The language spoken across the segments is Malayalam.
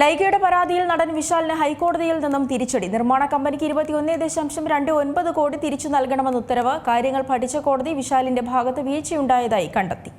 ലൈഗയുടെ പരാതിയിൽ നടൻ വിശാലിന് ഹൈക്കോടതിയിൽ നിന്നും തിരിച്ചടി. നിർമ്മാണ കമ്പനിക്ക് ഇരുപത്തിയൊന്ന് ദശാംശം രണ്ട് ഒൻപത് കോടി തിരിച്ചു നൽകണമെന്ന ഉത്തരവ് കാര്യങ്ങൾ പഠിച്ച കോടതി വിശാലിന്റെ ഭാഗത്ത് വീഴ്ചയുണ്ടായതായി കണ്ടെത്തി.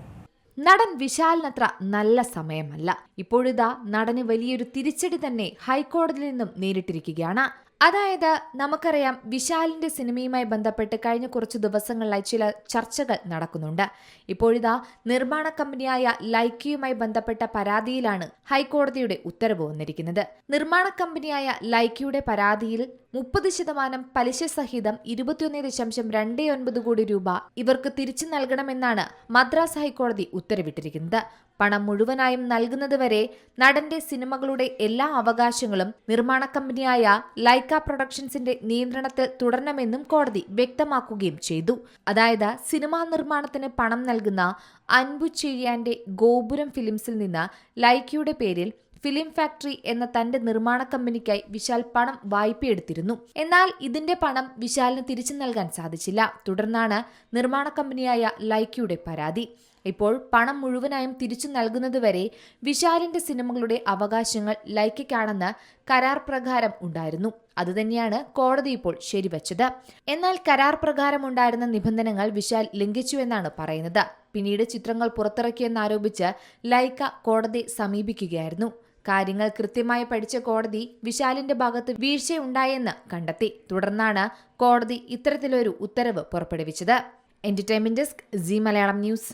നടൻ വിശാലിനത്ര നല്ല സമയമല്ല. ഇപ്പോഴിതാ നടന് വലിയൊരു തിരിച്ചടി തന്നെ ഹൈക്കോടതിയിൽ നിന്നും നേരിട്ടിരിക്കുകയാണ്. അതായത് നമുക്കറിയാം വിശാലിന്റെ സിനിമയുമായി ബന്ധപ്പെട്ട് കഴിഞ്ഞ കുറച്ച് ദിവസങ്ങളിലായി ചില ചർച്ചകൾ നടക്കുന്നുണ്ട്. ഇപ്പോഴിതാ നിർമ്മാണ കമ്പനിയായ ലൈക്കയുമായി ബന്ധപ്പെട്ട പരാതിയിലാണ് ഹൈക്കോടതിയുടെ ഉത്തരവ് വന്നിരിക്കുന്നത്. നിർമ്മാണ കമ്പനിയായ ലൈക്കയുടെ പരാതിയിൽ മുപ്പത് ശതമാനം പലിശ സഹിതം ഇരുപത്തിയൊന്ന് ദശാംശം രണ്ട് ഒൻപത് കോടി രൂപ ഇവർക്ക് തിരിച്ചു നൽകണമെന്നാണ് മദ്രാസ് ഹൈക്കോടതി ഉത്തരവിട്ടിരിക്കുന്നത്. പണം മുഴുവനായും നൽകുന്നതുവരെ നടന്റെ സിനിമകളുടെ എല്ലാ അവകാശങ്ങളും നിർമ്മാണ കമ്പനിയായ ലൈക്ക പ്രൊഡക്ഷൻസിന്റെ നിയന്ത്രണത്തിൽ തുടരണമെന്നും കോടതി വ്യക്തമാക്കുകയും ചെയ്തു. അതായത് സിനിമാ നിർമ്മാണത്തിന് പണം നൽകുന്ന അൻപു ചെഴിയാന്റെ ഗോപുരം ഫിലിംസിൽ നിന്ന് ലൈക്കയുടെ പേരിൽ ഫിലിം ഫാക്ടറി എന്ന തന്റെ നിർമ്മാണ കമ്പനിക്കായി വിശാൽ പണം വായ്പയെടുത്തിരുന്നു എന്നാൽ ഇതിന്റെ പണം വിശാലിന് തിരിച്ചു നൽകാൻ സാധിച്ചില്ല. തുടർന്നാണ് നിർമ്മാണ കമ്പനിയായ ലൈക്കയുടെ പരാതി. ഇപ്പോൾ പണം മുഴുവനായും തിരിച്ചു നൽകുന്നതുവരെ വിശാലിന്റെ സിനിമകളുടെ അവകാശങ്ങൾ ലൈക്കയ്ക്കാണെന്ന് കരാർ പ്രകാരം ഉണ്ടായിരുന്നു. അതുതന്നെയാണ് കോടതി ഇപ്പോൾ ശരിവച്ചത്. എന്നാൽ കരാർ പ്രകാരം ഉണ്ടായിരുന്ന നിബന്ധനകൾ വിശാൽ ലംഘിച്ചുവെന്നാണ് പറയുന്നത്. പിന്നീട് ചിത്രങ്ങൾ പുറത്തിറക്കിയെന്നാരോപിച്ച് ലൈക്ക കോടതി സമീപിക്കുകയായിരുന്നു. കാര്യങ്ങൾ കൃത്യമായി പഠിച്ച കോടതി വിശാലിന്റെ ഭാഗത്ത് വീഴ്ചയുണ്ടായെന്ന് കണ്ടെത്തി. തുടർന്നാണ് കോടതി ഇത്തരത്തിലൊരു ഉത്തരവ് പുറപ്പെടുവിച്ചത്. Entertainment desk Zee Malayalam news